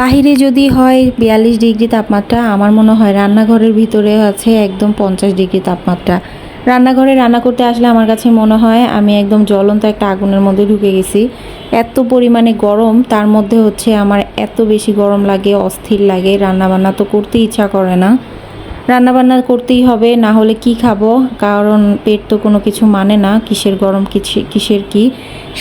বাহিরে যদি হয় বিয়াল্লিশ ডিগ্রি তাপমাত্রা, আমার মনে হয় রান্নাঘরের ভিতরে আছে একদম পঞ্চাশ ডিগ্রি তাপমাত্রা। রান্নাঘরে রান্না করতে আসলে আমার কাছে মনে হয় আমি একদম জ্বলন্ত একটা আগুনের মধ্যে ঢুকে গেছি। এত পরিমাণে গরম, তার মধ্যে হচ্ছে আমার এত বেশি গরম লাগে, অস্থির লাগে, রান্নাবান্না তো করতে ইচ্ছা করে না। রান্না বান্না করতেই হবে, না হলে কি খাব? কারণ পেট তো কোনো কিছু মানে না, কিসের গরম কিসে কিসের কি?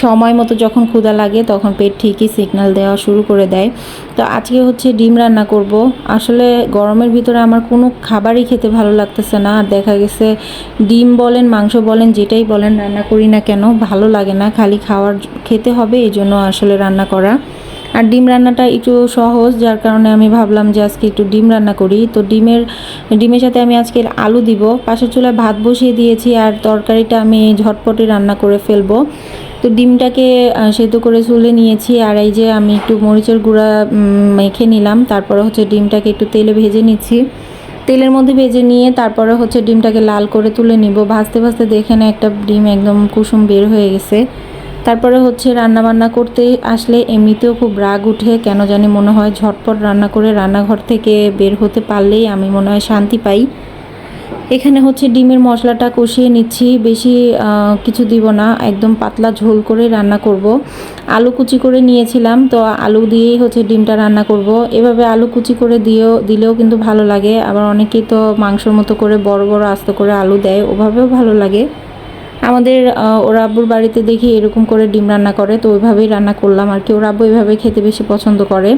সময় মতো যখন ক্ষুধা লাগে তখন পেট ঠিকই সিগন্যাল দেওয়া শুরু করে দেয়। তো আজকে হচ্ছে ডিম রান্না করব। আসলে গরমের ভিতরে আমার কোনো খাবারই খেতে ভালো লাগতেছে না। আর দেখা গেছে ডিম বলেন, মাংস বলেন, যেটাই বলেন, রান্না করি না কেন, ভালো লাগে না। খালি খাওয়ার, খেতে হবে এই জন্য আসলে রান্না করা। আর ডিম রান্নাটা একটু সহজ, যার কারণে আমি ভাবলাম যে আজকে একটু ডিম রান্না করি। তো ডিমের ডিমের সাথে আমি আজকে আলু দিব। পাশের চুলায় ভাত বসিয়ে দিয়েছি আর তরকারিটা আমি ঝটপটে রান্না করে ফেলব। তো ডিমটাকে সেদ্ধ করে চুলে নিয়েছি আর এই যে আমি একটু মরিচের গুঁড়া মেখে নিলাম। তারপরে হচ্ছে ডিমটাকে একটু তেলে ভেজে নিচ্ছি। তেলের মধ্যে ভেজে নিয়ে তারপরে হচ্ছে ডিমটাকে লাল করে তুলে নিব। ভাজতে ভাজতে দেখে না একটা ডিম একদম কুসুম বের হয়ে গেছে। তারপরে হচ্ছে রান্না বান্না করতে আসলে এমনিতেও খুব রাগ উঠে, কেন জানি মনে হয় ঝটপট রান্না করে রান্নাঘর থেকে বের হতে পারলেই আমি মনে হয় শান্তি পাই। এখানে হচ্ছে ডিমের মশলাটা কষিয়ে নিচ্ছি, বেশি কিছু দিব না, একদম পাতলা ঝোল করে রান্না করব। আলু কুচি করে নিয়েছিলাম, তো আলু দিয়েই হচ্ছে ডিমটা রান্না করব। এভাবে আলু কুচি করে দিয়েও, দিলেও কিন্তু ভালো লাগে, আবার অনেকেই তো মাংসর মতো করে বড় বড় আস্ত করে আলু দেয়, ওভাবেও ভালো লাগে। আমাদের ওর আব্বুর বাড়িতে দেখি এরকম করে ডিম রান্না করে, তো ওইভাবেই রান্না করলাম আর কি। ওর আব্বু এইভাবে খেতে বেশি পছন্দ করে।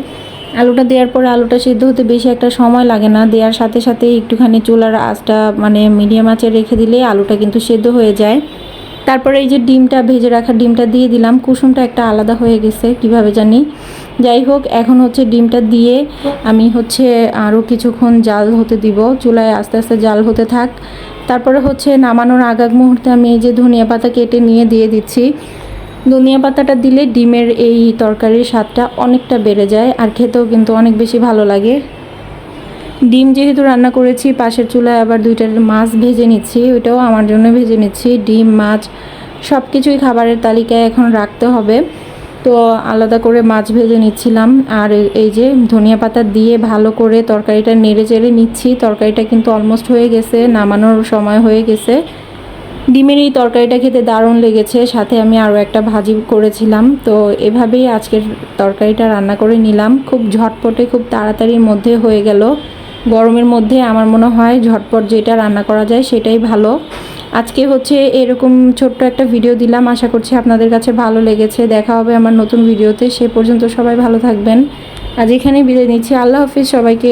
আলুটা দেওয়ার পরে আলুটা সিদ্ধ হতে বেশি একটা সময় লাগে না। দেওয়ার সাথে সাথে একটুখানি চুলার আঁচটা মানে মিডিয়াম আঁচে রেখে দিলে আলুটা কিন্তু সেদ্ধ হয়ে যায়। তারপরে এই যে ডিমটা, ভেজে রাখা ডিমটা দিয়ে দিলাম। কুসুমটা একটা আলাদা হয়ে গেছে, কীভাবে জানি। যাই হোক, এখন হচ্ছে ডিমটা দিয়ে আমি হচ্ছে আরও কিছুক্ষণ জাল হতে দিব। চুলায় আস্তে আস্তে জাল হতে থাক। তারপরে হচ্ছে নামানোর আগ আগ মুহূর্তে আমি এই যে ধনিয়া পাতা কেটে নিয়ে দিয়ে দিচ্ছি। ধনিয়া পাতাটা দিলে ডিমের এই তরকারির স্বাদটা অনেকটা বেড়ে যায় আর খেতেও কিন্তু অনেক বেশি ভালো লাগে। ডিম যেহেতু রান্না করেছি, পাশের চুলায় আবার দুইটা মাছ ভেজে নিচ্ছি, ওইটাও আমার জন্য ভেজে নিচ্ছি। ডিম, মাছ সব কিছুই খাবারের তালিকায় এখন রাখতে হবে। তো আলাদা করে মাছ ভেজে নিচ্ছিলাম। আর এই যে ধনিয়া পাতা দিয়ে ভালো করে তরকারিটা নেড়ে চেড়ে নিচ্ছি। তরকারিটা কিন্তু অলমোস্ট হয়ে গেছে, নামানোর সময় হয়ে গেছে। ডিমের এই তরকারিটা খেতে দারুণ লেগেছে। সাথে আমি আরও একটা ভাজি করেছিলাম। তো এভাবেই আজকের তরকারিটা রান্না করে নিলাম। খুব ঝটপটে, খুব তাড়াতাড়ির মধ্যে হয়ে গেল। গরমের মধ্যে আমার মনে হয় ঝটপট যেটা রান্না করা যায় সেটাই ভালো। আজকে হচ্ছে এরকম ছোট্ট একটা ভিডিও দিলাম। আশা করছি আপনাদের কাছে ভালো লেগেছে। দেখা হবে আমার নতুন ভিডিওতে সে পর্যন্ত সবাই ভালো থাকবেন। আজ এখানেই বিদায় নিচ্ছি। আল্লাহ হাফিজ সবাইকে।